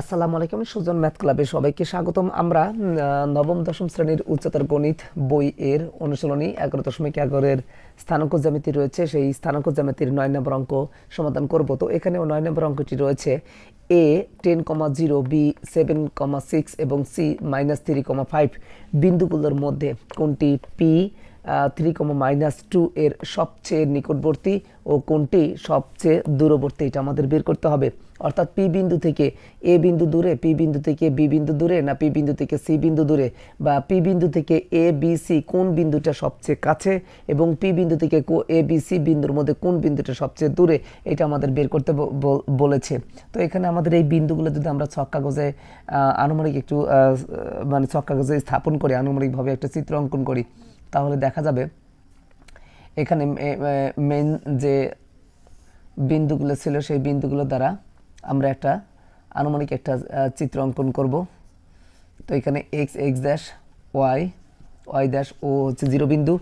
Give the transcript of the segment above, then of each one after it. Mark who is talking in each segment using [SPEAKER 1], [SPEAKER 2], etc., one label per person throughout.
[SPEAKER 1] আসসালামু আলাইকুম, সুজন ম্যাথ ক্লাবে সবাইকে স্বাগতম। আমরা নবম, দশম শ্রেণির উচ্চতর গণিত বই এর অনুশীলনী এগারো দশমিক এগারোর স্থানাঙ্ক জ্যামিতি রয়েছে। সেই স্থানাঙ্ক জ্যামিতির নয় নম্বর অঙ্ক সমাধান করব। তো এখানেও নয় নম্বর অঙ্কটি রয়েছে। A ten comma zero B seven comma six এবং C minus three comma five বিন্দুগুলোর মধ্যে কোনটি P three comma minus two এর সবচেয়ে নিকটবর্তী ও কোনটি সবচেয়ে দূরবর্তী এটা আমাদের বের করতে হবে। অর্থাৎ পি বিন্দু থেকে এ বিন্দু দূরে, পি বিন্দু থেকে বি বিন্দু দূরে না পি বিন্দু থেকে সি বিন্দু দূরে বা পি বিন্দু থেকে এ বি কোন বিন্দুটা সবচেয়ে কাছে এবং পি বিন্দু থেকে এ বি সি বিন্দুর মধ্যে কোন বিন্দুটা সবচেয়ে দূরে এটা আমাদের বের করতে বলেছে। তো এখানে আমাদের এই বিন্দুগুলো যদি আমরা ছক কাগজে আনুমানিক একটু মানে ছক কাগজে স্থাপন করি, আনুমানিকভাবে একটা চিত্র অঙ্কন করি। তাহলে দেখা যাবে এখানে মেন যে বিন্দুগুলো ছিল সেই বিন্দুগুলো দ্বারা আমরা একটা আনুমানিক একটা চিত্র অঙ্কন করব। তো এখানে X X dash Y Y dash O হচ্ছে জিরো বিন্দু।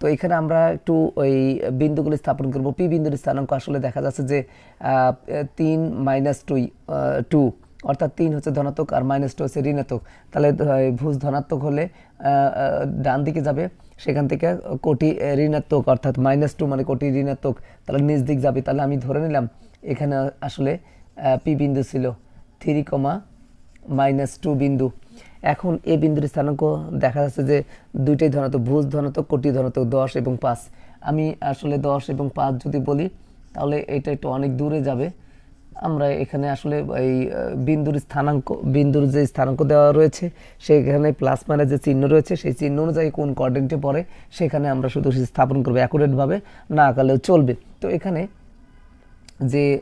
[SPEAKER 1] তো এখানে আমরা একটু ওই বিন্দুগুলো স্থাপন করব। পি বিন্দুর স্থানাঙ্ক আসলে দেখা যাচ্ছে যে তিন মাইনাস টু টু অর্থাৎ তিন হচ্ছে ধনাত্মক আর মাইনাস টু হচ্ছে ঋণাত্মক। তাহলে ভুজ ধনাত্মক হলে ডান দিকে যাবে, সেখান থেকে কোটি ঋণাত্মক অর্থাৎ মাইনাস টু মানে কোটি ঋণাত্মক, তাহলে নিচ দিক যাবে। তাহলে আমি ধরে নিলাম, এখানে আসলে পি বিন্দু ছিল থ্রি কমা মাইনাস টু বিন্দু। এখন এ বিন্দুর স্থানাঙ্ক দেখা যাচ্ছে যে দুইটাই ধনাত্মক, ভুজ ধনাত্মক, কোটি ধনাত্মক, দশ এবং পাঁচ। আমি আসলে দশ এবং পাঁচ যদি বলি, তাহলে এটা একটু অনেক দূরে যাবে। আমরা এখানে আসলে এই বিন্দুর স্থানাঙ্ক, বিন্দুর যে স্থানাঙ্ক দেওয়া রয়েছে, সেখানে প্লাস মানে যে চিহ্ন রয়েছে, সেই চিহ্ন অনুযায়ী কোন কোঅর্ডিনেটে পড়ে, সেখানে আমরা শুধু স্থাপন করব অ্যাকুরেটভাবে না আঁকালেও চলবে। তো এখানে যে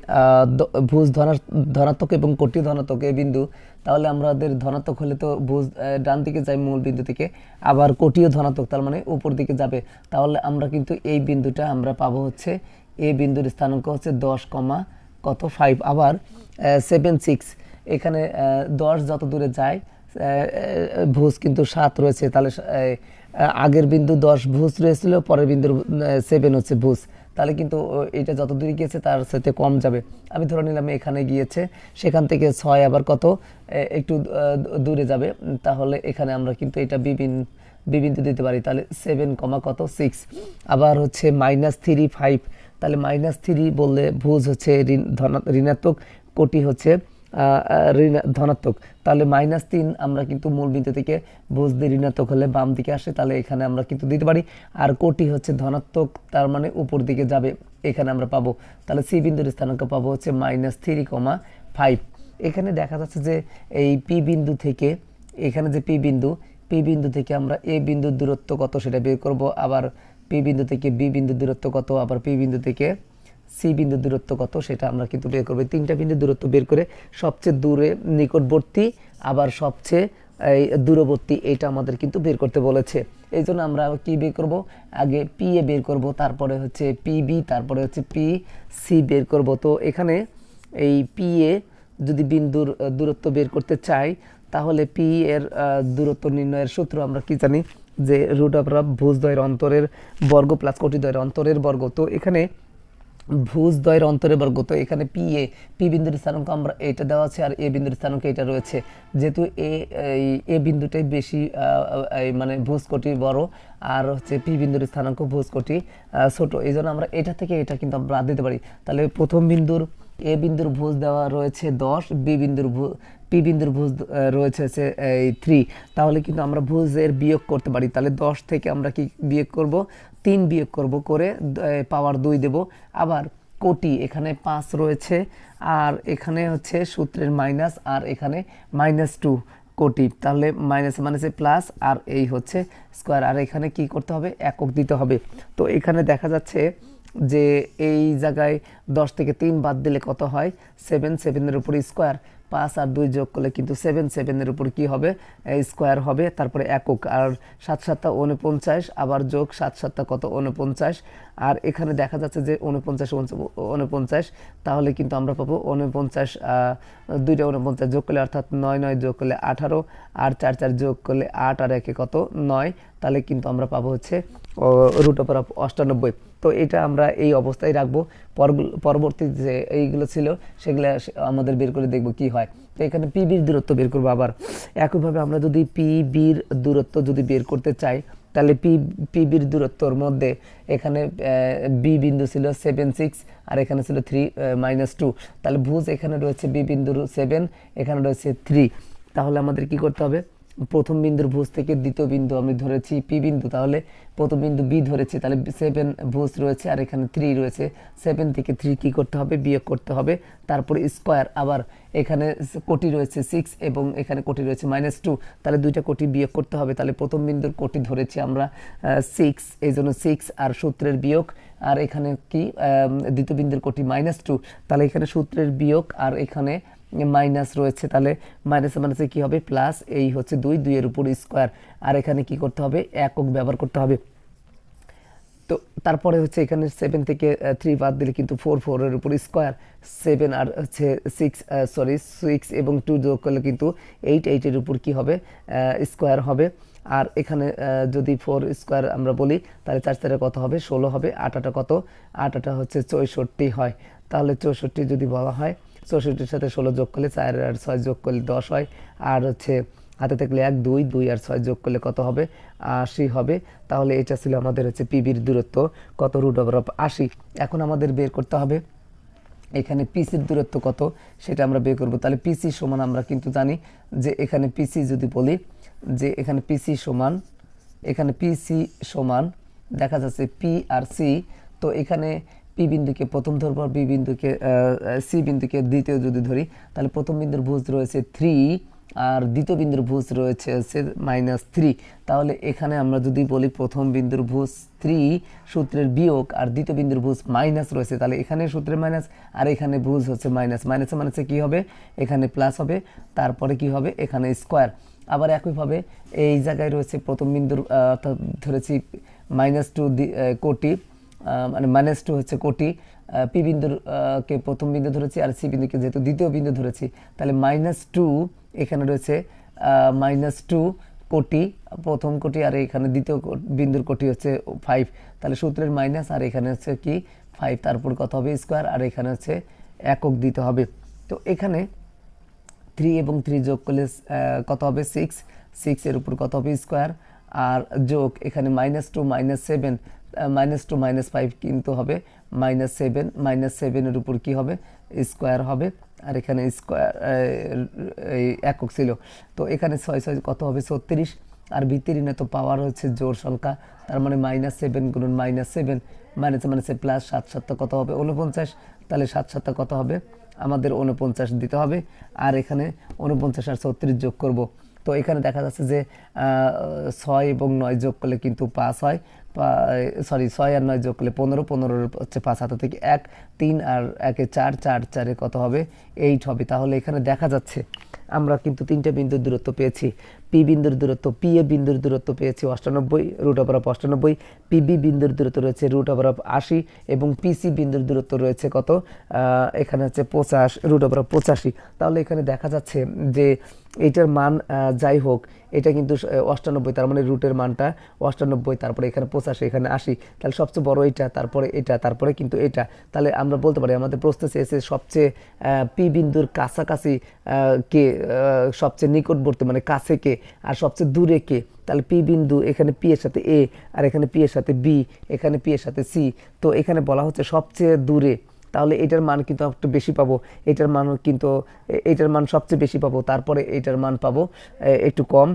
[SPEAKER 1] ভুজ ধনা- ধনাত্মক এবং কোটি ধনাত্মক এই বিন্দু, তাহলে আমাদের ধনাত্মক হলে তো ভুজ ডান দিকে যায় মূল বিন্দু থেকে, আবার কোটিও ধনাত্মক তার মানে উপর দিকে যাবে। তাহলে আমরা কিন্তু এই বিন্দুটা আমরা পাবো হচ্ছে এই বিন্দুর স্থানাঙ্ক হচ্ছে দশ কমা কত? ফাইভ আবার সেভেন সিক্স এখানে দশ যত দূরে যায় ভুজ কিন্তু সাত রয়েছে। তাহলে আগের বিন্দু দশ ভুজ রয়েছিল, পরের বিন্দুর সেভেন হচ্ছে ভুজ। তাহলে কিন্তু এটা যত দূরে গিয়েছে, তার সাথে কম যাবে। আমি ধরে নিলাম এখানে গিয়েছে, সেখান থেকে ছয় আবার কত? একটু দূরে যাবে। তাহলে এখানে আমরা কিন্তু এটা বিভিন্ন বিবিন্দু দিতে পারি। তাহলে সেভেন কমা কত? সিক্স আবার হচ্ছে মাইনাস থ্রি ফাইভ তাহলে মাইনাস থ্রি বললে ভুজ হচ্ছে ঋণাত্মক, কোটি হচ্ছে ধনাত্মক। তাহলে মাইনাস তিন আমরা কিন্তু মূল বিন্দু থেকে ভুজ দিয়ে ঋণাত্মক হলে বাম দিকে আসে, তাহলে এখানে আমরা কিন্তু দিতে পারি। আর কোটি হচ্ছে ধনাত্মক, তার মানে উপর দিকে যাবে, এখানে আমরা পাবো। তাহলে সি বিন্দুর স্থানাঙ্ক পাবো হচ্ছে মাইনাস থ্রি কমা ফাইভ এখানে দেখা যাচ্ছে যে এই পি বিন্দু থেকে, এখানে যে পি বিন্দু পি বিন্দু থেকে আমরা এ বিন্দুর দূরত্ব কত সেটা বের করব, আবার পি বিন্দু থেকে বি বিন্দু দূরত্ব কত? আবার পি বিন্দু থেকে সি বিন্দু দূরত্ব কত? সেটা আমরা কিন্তু বের করব। তিনটা বিন্দু দূরত্ব বের করে সবচেয়ে দূরে নিকটবর্তী, আবার সবচেয়ে, এই দূরবর্তী, এটা আমাদের কিন্তু বের করতে বলেছে। এই জন্য আমরা কি বের করব? আগে পি এ বের করব, তারপরে হচ্ছে পি বি তারপরে হচ্ছে পি সি বের করব। তো এখানে এই পি এ যদি বিন্দুর দূরত্ব বের করতে চাই, তাহলে পি এর দূরত্ব নির্ণয়ের সূত্র আমরা কি জানি? যে রুট অফ ভুজদ্বয়ের অন্তরের বর্গ প্লাস কোটিদ্বয়ের অন্তরের বর্গ। তো এখানে ভুজ দ্বয়ের অন্তরে বর্গ, তো এখানে পি এ পি বিন্দুর স্থানাঙ্ক আমরা এটা দেওয়া আছে আর এ বিন্দুর স্থানাঙ্ক এটা রয়েছে। যেহেতু এ এ বিন্দুটাই বেশি মানে ভুজ কোটি বড়, আর হচ্ছে পি বিন্দুর স্থানাঙ্ক ভুজ কোটি ছোট। এই জন্য আমরা এটা থেকে এটা কিন্তু আমরা বাদ দিতে পারি। তাহলে প্রথম বিন্দুর এ বিন্দুর ভুজ দেওয়া রয়েছে দশ বি বিন্দুর পি বিন্দুর ভুজ রয়েছে হচ্ছে, এই থ্রি তাহলে কিন্তু আমরা ভুজের বিয়োগ করতে পারি। তাহলে দশ থেকে আমরা কি বিয়োগ করব? তিন বিয়োগ করব করে পাওয়ার দুই দেব। আবার কোটি, এখানে পাঁচ রয়েছে। আর এখানে হচ্ছে সূত্রের মাইনাস আর এখানে মাইনাস টু কোটি। তাহলে মাইনাস মাইনাসে প্লাস আর এই হচ্ছে স্কোয়ার আর এখানে কি করতে হবে? একক দিতে হবে। তো এখানে দেখা যাচ্ছে যে এই জায়গায় দশ থেকে তিন বাদ দিলে কত হয়? সেভেন সেভেনের উপর স্কোয়ার পাঁচ আর দুই যোগ করলে কিন্তু সেভেন সেভেনের উপর কি হবে? স্কোয়ার হবে, তারপরে একক। আর সাত সাতটা উনপঞ্চাশ আবার যোগ সাত সাতটা কত? উনপঞ্চাশ আর এখানে দেখা যাচ্ছে যে উনপঞ্চাশ উনপঞ্চাশ তাহলে কিন্তু আমরা পাবো উনপঞ্চাশ দুইটা উনপঞ্চাশ যোগ করলে অর্থাৎ নয় নয় যোগ করলে আঠারো, আর চার চার যোগ করলে আট আর একে কত? নয়। তাহলে কিন্তু আমরা পাবো হচ্ছে রুট অফ অষ্টানব্বই। তো এটা আমরা এই অবস্থায় রাখব। পরবর্তী যে এইগুলো ছিল, সেগুলো আমাদের বের করে দেখব কি হয়। তো এখানে পিবির দূরত্ব বের করব আবার। একইভাবে আমরা যদি পিবির দূরত্ব যদি বের করতে চাই, তাহলে পি পিবির দূরত্বর মধ্যে এখানে বি বিন্দু ছিল সেভেন সিক্স আর এখানে ছিল থ্রি মাইনাস টু তাহলে ভুজ এখানে রয়েছে বি বিন্দু সেভেন এখানে রয়েছে থ্রি তাহলে আমাদের কি করতে হবে? প্রথম বিন্দুর ভুজ থেকে দ্বিতীয় বিন্দু আমি ধরেছি পি বিন্দু, তাহলে প্রথম বিন্দু বি ধরেছি, তাহলে সেভেন ভুজ রয়েছে আর এখানে থ্রি রয়েছে। সেভেন থেকে থ্রি কী করতে হবে? বিয়োগ করতে হবে। তারপরে স্কোয়ার আবার এখানে কোটি রয়েছে সিক্স এবং এখানে কোটি রয়েছে মাইনাস টু তাহলে দুইটা কোটি বিয়োগ করতে হবে। তাহলে প্রথম বিন্দুর কোটি ধরেছি আমরা সিক্স এই জন্য সিক্স আর সূত্রের বিয়োগ, আর এখানে কি দ্বিতীয় বিন্দুর কোটি মাইনাস টু তাহলে এখানে সূত্রের বিয়োগ আর এখানে মাইনাস রয়েছে, তাহলে মাইনাসে মাইনাসে কি হবে? প্লাস এই হচ্ছে দুই, দুইয়ের উপর স্কোয়ার আর এখানে কি করতে হবে? একক ব্যবহার করতে হবে। তো তারপরে হচ্ছে এখানে সেভেন থেকে থ্রি বাদ দিলে কিন্তু ফোর ফোরের উপর স্কোয়ার সেভেন আর হচ্ছে সিক্স সরি সিক্স এবং টু যোগ করলে কিন্তু এইট এইটের উপর কি হবে? স্কোয়ার হবে। আর এখানে যদি ফোর স্কোয়ার আমরা বলি, তাহলে চার চারে কত হবে? ষোলো হবে। আট আটা কত? আট আটা হচ্ছে চৌষট্টি হয়। তাহলে চৌষট্টি যদি বলা হয় চৌষট্টির সাথে ষোলো যোগ করলে চার আর ছয় যোগ করলে দশ হয়। আর হচ্ছে হাতে থাকলে এক, দুই দুই আর ছয় যোগ করলে কত হবে? আশি হবে। তাহলে এটা ছিল আমাদের হচ্ছে পিবির দূরত্ব, কত রুট ওভার অফ আশি। এখন আমাদের বের করতে হবে, এখানে পিসির দূরত্ব কত সেটা আমরা বের করব। তাহলে পিসি সমান আমরা কিন্তু জানি যে এখানে পিসি যদি বলি যে এখানে পিসি সমান, এখানে পিসি সমান, দেখা যাচ্ছে পি আর সি, তো এখানে পি বিন্দুকে, প্রথম ধরবো বি বিন্দুকে সি বিন্দুকে, দ্বিতীয় যদি ধরি, তাহলে প্রথম বিন্দুর ভুজ রয়েছে থ্রি আর দ্বিতীয় বিন্দুর ভুজ রয়েছে হচ্ছে মাইনাস থ্রি তাহলে এখানে আমরা যদি বলি প্রথম বিন্দুর ভুজ থ্রি সূত্রের বিয়োগ আর দ্বিতীয় বিন্দুর ভুজ মাইনাস রয়েছে, তাহলে এখানে সূত্রের মাইনাস আর এখানে ভুজ হচ্ছে মাইনাস মাইনাসে মাইনাসে কী হবে? এখানে প্লাস হবে, তারপরে কি হবে? এখানে স্কোয়ার আবার একইভাবে এই জায়গায় রয়েছে প্রথম বিন্দুর অর্থাৎ ধরেছি মাইনাস টু কোটি। মানে মাইনাস টু হচ্ছে কোটি। পি বিন্দুর কে প্রথম বিন্দু ধরেছি আর সি বিন্দুকে যেহেতু দ্বিতীয় বিন্দু ধরেছি, তাহলে মাইনাস টু এখানে রয়েছে মাইনাস টু কোটি, প্রথম কোটি আর এখানে দ্বিতীয় বিন্দুর কোটি হচ্ছে ফাইভ তাহলে সূত্রের মাইনাস আর এখানে হচ্ছে কি ফাইভ তারপর কত হবে স্কোয়ার আর এখানে হচ্ছে একক দিতে হবে। তো এখানে থ্রি এবং থ্রি যোগ করলে কত হবে সিক্স সিক্সের উপর কত হবে স্কোয়ার আর যোগ এখানে minus two minus seven minus two minus five কিন্তু হবে। মাইনাস সেভেন মাইনাস সেভেনের উপর কি হবে? স্কোয়ার হবে। আর এখানে স্কোয়ার একক ছিল। তো এখানে ছয় ছয় কত হবে? ছত্রিশ। আর ভিত্তিরিনে তো পাওয়ার হচ্ছে জোর সংখ্যা। তার মানে মাইনাস সেভেন গুণন মাইনাস সেভেন মাইনাসে মাইনাসে প্লাস সাত, সাতটা কত হবে? উনপঞ্চাশ তাহলে সাত, সাতটা কত হবে? আমাদের উনপঞ্চাশ দিতে হবে। আর এখানে উনপঞ্চাশ আর ছত্রিশ যোগ করব। তো এখানে দেখা যাচ্ছে যে ছয় এবং নয় যোগ করলে কিন্তু পাঁচ হয়। সরি ছয় আর নয় যোগ করলে পনেরো পনেরোর হচ্ছে পাঁচ হাতে থেকে এক, তিন আর একে চার চার, চারে কত হবে? এইট হবে। তাহলে এখানে দেখা যাচ্ছে আমরা কিন্তু তিনটা বিন্দুর দূরত্ব পেয়েছি। পি বিন্দুর দূরত্ব পি এ বিন্দুর দূরত্ব পেয়েছি অষ্টানব্বই রুট ওভার অফ অষ্টানব্বই পিবি বিন্দুর দূরত্ব রয়েছে রুট ওভার অফ আশি এবং পিসি বিন্দুর দূরত্ব রয়েছে কত? এখানে হচ্ছে পঁচাশ রুট ওভার অফ পঁচাশি। তাহলে এখানে দেখা যাচ্ছে যে এইটার মান যাই হোক, এটা কিন্তু অষ্টানব্বই, তার মানে রুটের মানটা অষ্টানব্বই, তারপরে এখানে পঁচাশি, এখানে আশি। তাহলে সবচেয়ে বড় এটা তারপরে এটা, তারপরে কিন্তু এটা। তাহলে আমরা বলতে পারি আমাদের প্রশ্ন চেয়েছে সবচেয়ে পি বিন্দুর কাছাকাছি কে সবচেয়ে নিকটবর্তী মানে কাছে কে? আর সবচেয়ে দূরে কে? তাহলে পি বিন্দু, এখানে পি এর সাথে এ, আর এখানে পি এর সাথে বি, এখানে পি এর সাথে সি। তো এখানে বলা হচ্ছে সবচেয়ে দূরে তাহলে এটার মান কিন্তু একটু বেশি পাবো। এটার মান কিন্তু এটার মান সবচেয়ে বেশি পাবো। তারপরে এটার মান পাবো একটু কম।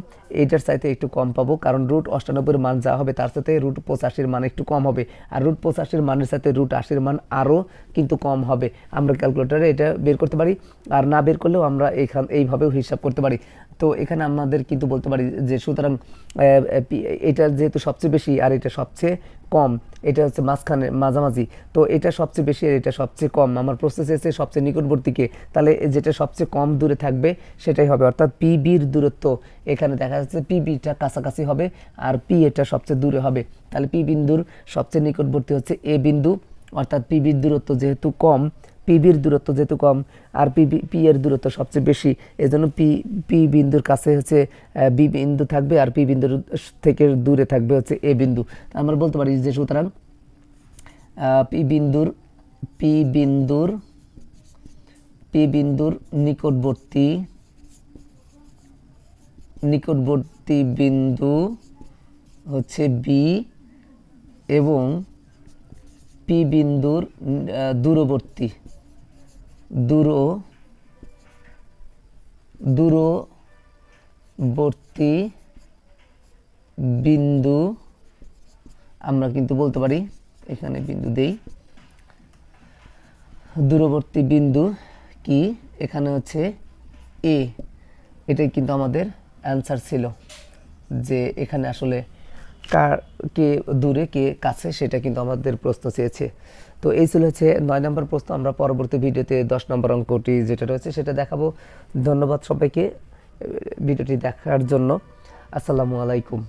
[SPEAKER 1] এটার চাইতে একটু কম পাবো, কারণ রুট অষ্টানব্বইয়ের মান যা হবে তার সাথে রুট পঁচাশির মান একটু কম হবে। আর রুট পঁচাশির মানের সাথে রুট আশির মান আরও কিন্তু কম হবে। আমরা ক্যালকুলেটারে এটা বের করতে পারি, আর না বের করলেও আমরা এখান, এইভাবেও হিসাব করতে পারি। তো এখানে আমাদের কিন্তু বলতে পারি যে সুতরাং এটা যেহেতু সবচেয়ে বেশি আর এটা সবচেয়ে কম, এটা হচ্ছে মাঝখানে মাঝামাঝি। তো এটা সবচেয়ে বেশি আর এটা সবচেয়ে কম। আমার প্রসেস এসে সবচেয়ে নিকটবর্তীকে তাহলে যেটা সবচেয়ে কম দূরে থাকবে সেটাই হবে। অর্থাৎ পিবির দূরত্ব, এখানে দেখা যাচ্ছে পিবিটা কাছাকাছি হবে আর পি এটা সবচেয়ে দূরে হবে। তাহলে পি বিন্দুর সবচেয়ে নিকটবর্তী হচ্ছে এ বিন্দু। অর্থাৎ পি বির দূরত্ব যেহেতু কম পিবির দূরত্ব যেহেতু কম, আর পি পি এর দূরত্ব সবচেয়ে বেশি, এজন্য পি পি বিন্দুর কাছে হচ্ছে বি বিন্দু থাকবে আর পি বিন্দুর থেকে দূরে থাকবে হচ্ছে এ বিন্দু। আমরা বলতে পারি যে সুতরাং পি বিন্দুর পি বিন্দুর পি বিন্দুর নিকটবর্তী নিকটবর্তী বিন্দু হচ্ছে বি এবং পি বিন্দুর দূরবর্তী। দূর দূরবর্তী বিন্দু, আমরা কিন্তু বলতে পারি, এখানে বিন্দু দেই। দূরবর্তী বিন্দু কি? এখানে হচ্ছে এ এটাই কিন্তু আমাদের অ্যান্সার ছিল যে এখানে আসলে কার কে দূরে, কে কাছে, সেটা কিন্তু আমাদের প্রশ্ন চেয়েছে। তো এই ছিল হচ্ছে নয় নম্বর প্রশ্ন। আমরা পরবর্তী ভিডিওতে দশ নম্বর অঙ্কটি যেটা রয়েছে সেটা দেখাবো। ধন্যবাদ সবাইকে ভিডিওটি দেখার জন্য। আসসালামু আলাইকুম।